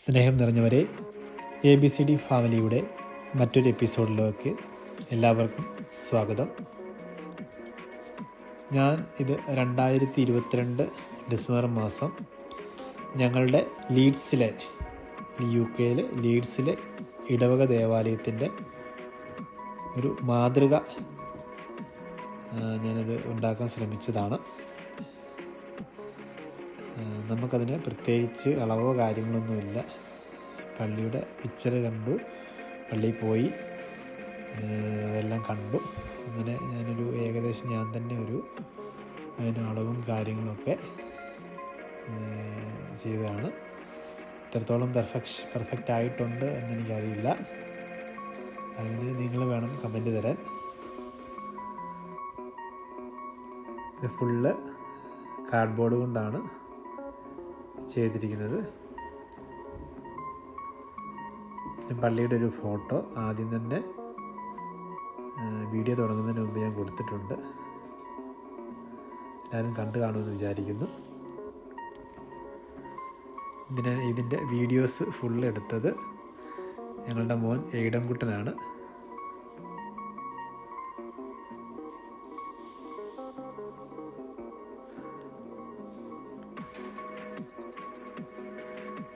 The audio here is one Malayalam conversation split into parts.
സ്നേഹം നിറഞ്ഞവരെ എ ബി സി ഡി ഫാമിലിയുടെ മറ്റൊരു എപ്പിസോഡിലേക്ക് എല്ലാവർക്കും സ്വാഗതം. ഞാൻ ഇത് രണ്ടായിരത്തി ഇരുപത്തിരണ്ട് ഡിസംബർ മാസം ഞങ്ങളുടെ ലീഡ്സിലെ യു കെയിലെ ലീഡ്സിലെ ഇടവക ദേവാലയത്തിന്റെ ഒരു മാതൃക ഞാനത് ഉണ്ടാക്കാൻ ശ്രമിച്ചതാണ്. നമുക്കതിന് പ്രത്യേകിച്ച് അളവോ കാര്യങ്ങളൊന്നുമില്ല പള്ളിയുടെ പിക്ചർ കണ്ടു. പള്ളിയിൽ പോയി. അതെല്ലാം കണ്ടു. അങ്ങനെ ഞാനൊരു ഏകദേശം ഞാൻ തന്നെ ഒരു അതിന് അളവും കാര്യങ്ങളൊക്കെ ചെയ്തതാണ്. ഇത്രത്തോളം പെർഫെക്ഷൻ പെർഫെക്റ്റ് ആയിട്ടുണ്ട് എന്നെനിക്കറിയില്ല. അതിന് നിങ്ങൾ വേണം കമന്റ് തരാൻ. ഇത് ഫുള്ള് കാർഡ്ബോർഡ് കൊണ്ടാണ്. ചെയ്തിരിക്കുന്നത്. പള്ളിയുടെ ഒരു ഫോട്ടോ ആദ്യം തന്നെ വീഡിയോ തുടങ്ങുന്നതിന് മുമ്പ് ഞാൻ കൊടുത്തിട്ടുണ്ട്. എല്ലാവരും കണ്ടു കാണുമെന്ന് വിചാരിക്കുന്നു. ഇതിന് ഇതിന്റെ വീഡിയോസ് ഫുള്ള് എടുത്തത് ഞങ്ങളുടെ മോൻ എയ്ഡൻകുട്ടനാണ്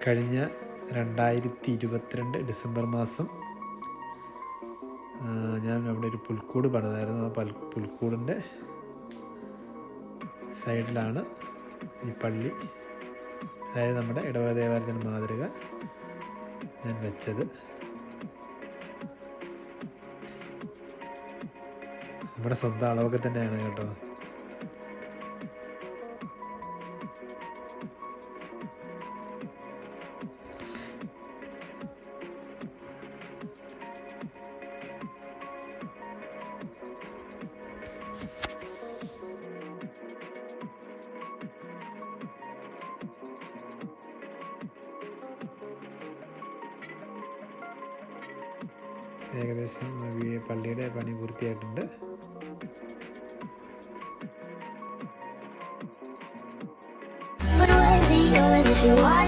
കഴിഞ്ഞ രണ്ടായിരത്തി ഇരുപത്തിരണ്ട് ഡിസംബർ മാസം ഞാൻ അവിടെ ഒരു പുൽക്കൂട് പണിതായിരുന്നു. ആ പൽ പുൽക്കൂടിന്റെ സൈഡിലാണ് ഈ പള്ളി. അതായത് നമ്മുടെ ഇടവക ദേവാലയത്തിന്റെ മാതൃക ഞാൻ വെച്ചത്. നമ്മുടെ സ്വന്തം അളവൊക്കെ തന്നെയാണ് കേട്ടോ. ഏകദേശം പള്ളിയുടെ പണി പൂർത്തിയായിട്ടുണ്ട് What was it yours if you want?